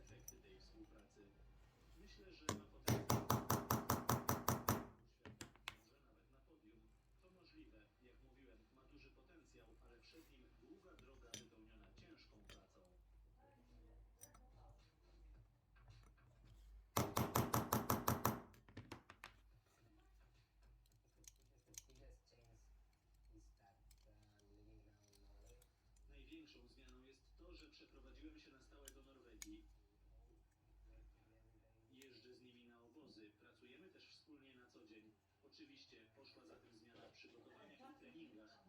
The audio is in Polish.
efekty tej współpracy. Myślę, że ma potencjał. Może nawet na podium. To możliwe. Jak mówiłem, ma duży potencjał, ale przed nim długa droga wypełniona ciężką pracą. Największą zmianą jest to, że przeprowadziłem się na stałe Oczywiście poszła za tym zmiana w przygotowaniach i treningach,